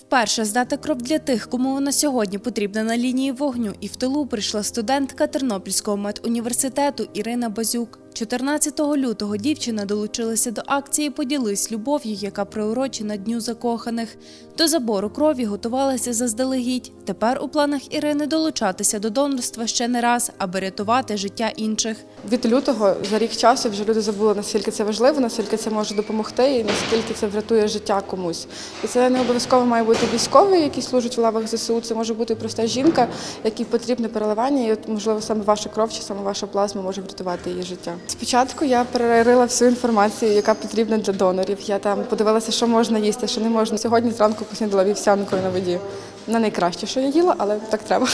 Вперше здати кров для тих, кому вона сьогодні потрібна на лінії вогню, і в тилу прийшла студентка Тернопільського медуніверситету Ірина Базюк. 14 лютого дівчина долучилася до акції Поділись любов'ю, яка приурочена Дню закоханих. До забору крові готувалася заздалегідь. Тепер у планах Ірини долучатися до донорства ще не раз, аби рятувати життя інших. Від лютого за рік часу вже люди забули, наскільки це важливо, наскільки це може допомогти і наскільки це врятує життя комусь. І це не обов'язково має бути військовий, який служить в лавах ЗСУ. Це може бути проста жінка, якій потрібне переливання, і от, можливо саме ваша кров чи саме ваша плазма може врятувати її життя. Спочатку я перерила всю інформацію, яка потрібна для донорів. Я там подивилася, що можна їсти, що не можна. Сьогодні зранку поснідала вівсянкою на воді. Не найкраще, що я їла, але так треба.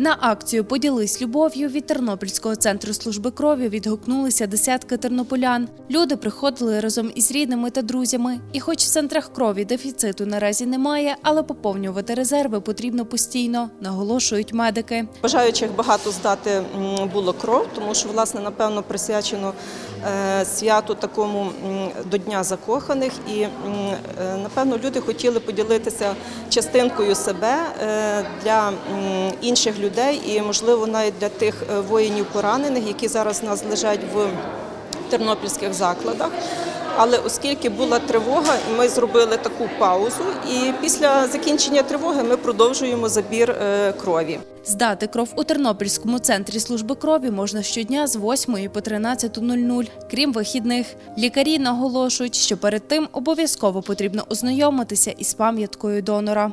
На акцію Поділись любов'ю від Тернопільського центру служби крові відгукнулися десятки тернополян. Люди приходили разом із рідними та друзями. І хоч в центрах крові дефіциту наразі немає, але поповнювати резерви потрібно постійно, наголошують медики. Бажаючих багато здати було кров, тому що власне напевно присвячено е, святу такому до Дня закоханих, і е, напевно люди хотіли поділитися частинкою себе е, для інших людей, і можливо навіть для тих е, воїнів поранених, які зараз у нас лежать в тернопільських закладах. Але оскільки була тривога, ми зробили таку паузу, і після закінчення тривоги ми продовжуємо забір е, крові. Здати кров у Тернопільському центрі служби крові можна щодня з 8 по 13.00, крім вихідних. Лікарі наголошують, що перед тим обов'язково потрібно ознайомитися із пам'яткою донора.